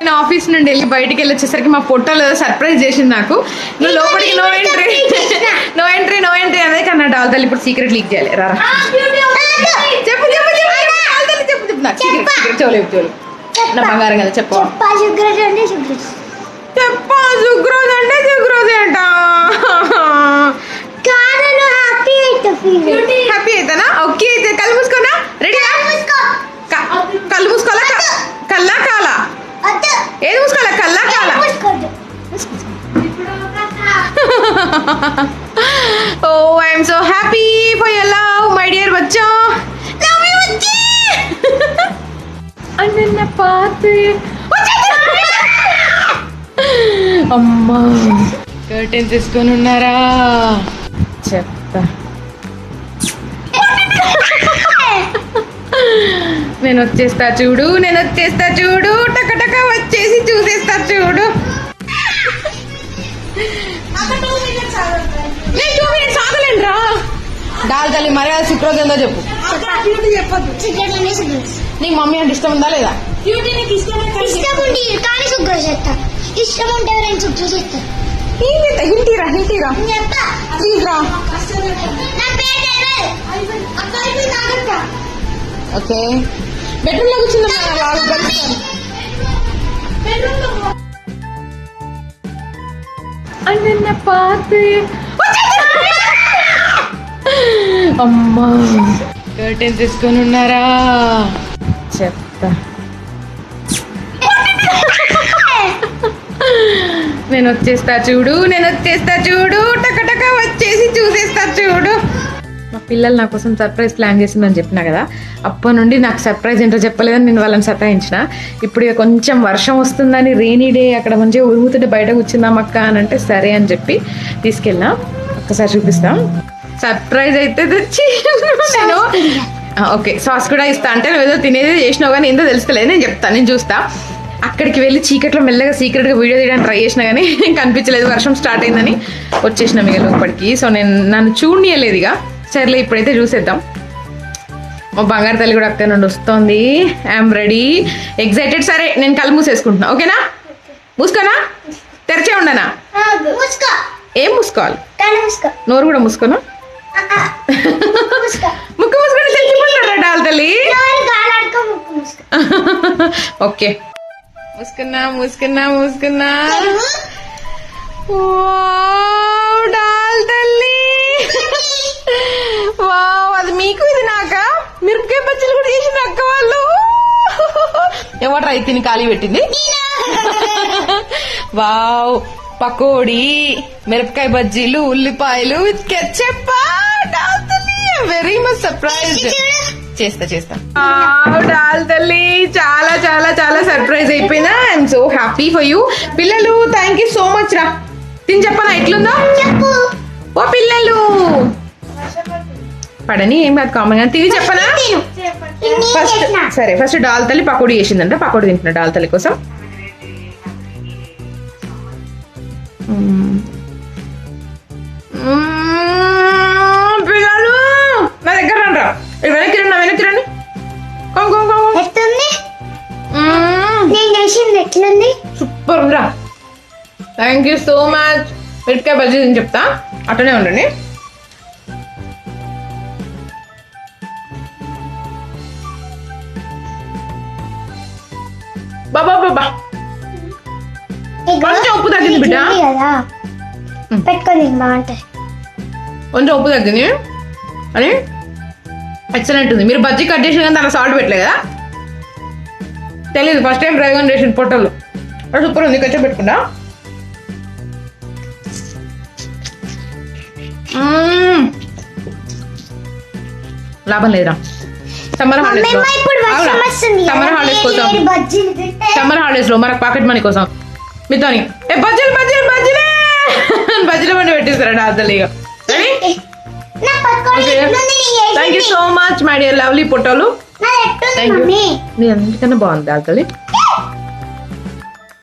నేను ఆఫీస్ నుండి వెళ్ళి బయటికి వెళ్ళి వచ్చేసరికి మా పొట్టలో సర్ప్రైజ్ చేసింది నాకు. నువ్వు లోపలికి no entry no entry no entry అనేది కానీ నా డాల్ తల్లి ఇప్పుడు సీక్రెట్ లీక్ చేయాలి. రా రా. చెప్పు చెప్పు చెప్పు చెప్పు. చెప్పు నాకు సీక్రెట్ సీక్రెట్ చూడలేవు చూడు నా బంగారం కదా చెప్పు. చెప్పా శుక్రజ్ అంటే శుక్రజ్ చెప్పా ఓ I'm so happy for your love my dear Bachcha love you బచ్చి అన్న పాత అమ్మా కర్టెన్స్ తీసుకొని ఉన్నారా? చెప్తా. నేను వచ్చేస్తా చూడు నేను వచ్చేస్తా చూడు టక టక వచ్చేసి చూసేస్తా చూడు. తల్లి మర్యాద శుక్రోజు ఏందో చెప్పు. నీకు మమ్మీ అంటే ఇష్టం ఉందా లేదా? ఇష్టం ఉంది కానీ శుక్రజ్ చేస్తా. ఇష్టం ఉంటే ఎవరైనా శుక్రజ్ చేస్తారు. హింటీరా హింటీరా చెప్పా ప్లీజ్ రా నా పేరు తెలియదు అక్కడికి తాగొద్దా ఓకే. బెడ్రూమ్లో కూర్చుందా బాగా కలుస్తాను అన్న పాత అమ్మా. కర్టెన్స్ తీసుకొని ఉన్నారా? చెప్తా. నేను వచ్చేస్తా చూడు నేను వచ్చేస్తా చూడు టక టక వచ్చేసి చూసేస్తా చూడు. మా పిల్లలు నా కోసం సర్ప్రైజ్ ప్లాన్ చేసిందని చెప్పినా కదా అప్పటి నుండి నాకు సర్ప్రైజ్ ఏంటో చెప్పలేదని నేను వాళ్ళని సతాయించిన. ఇప్పుడు కొంచెం వర్షం వస్తుందని రెయినీ డే అక్కడ మంచిగా ఉరుగుతుంటే బయట కూర్చుందాం అక్క అని అంటే సరే అని చెప్పి తీసుకెళ్ళినా. ఒక్కసారి చూపిస్తాం. సర్ప్రైజ్ అయితే తెచ్చి నేను. ఓకే సాస్ కూడా ఇస్తా అంటే నువ్వు ఏదో తినేది చేసినావు కానీ ఏందో తెలుస్తలేదు. నేను చెప్తాను నేను చూస్తా. అక్కడికి వెళ్ళి చీకట్లో మెల్లగా సీక్రెట్గా వీడియో తీయడానికి ట్రై చేసినా కానీ కనిపించలేదు. వర్షం స్టార్ట్ అయిందని వచ్చేసిన మిగ లోపలికి. సో నేను నన్ను చూడనీయలేదు ఇక. సర్లే ఇప్పుడైతే చూసేద్దాం. మా బంగారు తల్లి కూడా అక్కడ నుండి వస్తుంది. ఐఎమ్ రెడీ ఎగ్జైటెడ్ సరే నేను కళ్ళు మూసేసుకుంటున్నా. ఓకేనా? మూసుకోనా? తెరిచే ఉండనా? ఏం మూసుకోవాలి? నోరు కూడా మూసుకోను? మూసుకో ముక్కు మూసుకొని డాల్ తల్లి? ఓకే. మూసుకున్నా మూసుకున్నా మూసుకున్నా. డాల్ తల్లి. వావ్ అది మీకు ఇది నాకా? మిరపకాయ బజ్జీలు కూడా చేసిన అక్క వాళ్ళు. ఎవరు రైతు తిని ఖాళీ పెట్టింది? వావ్ పకోడీ మిరపకాయ బజ్జీలు ఉల్లిపాయలు with ketchup very much surprise చేస్తా చేస్తా. డాల్ తల్లి చాలా చాలా చాలా సర్ప్రైజ్ అయిపోయినా. I'm so happy for you పిల్లలు థ్యాంక్ యూ సో మచ్ రా. తిని చెప్పనా? ఎట్లుందో? చెప్పు. ఓ పిల్లలు. పడని ఏం కాదు కామన్గా. తిని చెప్పనా? ఫస్ట్ సరే ఫస్ట్ డాల్ తల్లి పకోడీ చేసిందంట. పకోడీ తింటున్నా డాల్ తల్లి కోసం. ఎట్లుంది? సూపర్ ఉందిరా థ్యాంక్ యూ సో మచ్ మిరపకాయ బజ్జీ తిని చెప్తా. అట్టనే ఉండండి. బాబా బాబా కొంచెం ఉప్పు తగ్గింది బిడ్డ. పెట్టుకొని తిను, బాగుంటది కొంచెం ఉప్పు తగ్గింది. అని. ఎక్సలెంట్ ఉంది. మీరు బజ్జీ కట్ చేసిన కానీ దాంట్లో సాల్ట్ పెట్టలే కదా. తెలియదు ఫస్ట్ టైం ప్రయోగం చేసిన పొట్టలు సూపర్ ఉంది. కొంచెం పెట్టుకుంటా. లాభం లేదురా. సమ్మర్ హాలిడేస్ సమ్మర్ హాలిడేస్ కోసం. సమ్మర్ హాలిడేస్లో మనకు పాకెట్ మనీ కోసం. మీతోని ఏ బజ్జీలు బజ్జీలు బజ్జీలే! బజ్జీల బండి పెట్టేస్తారా డాక్టర్ ఇక so much my dear lovely పొట్టోలు thank you మీ అందరికన్నా బాగుంది ఆకలి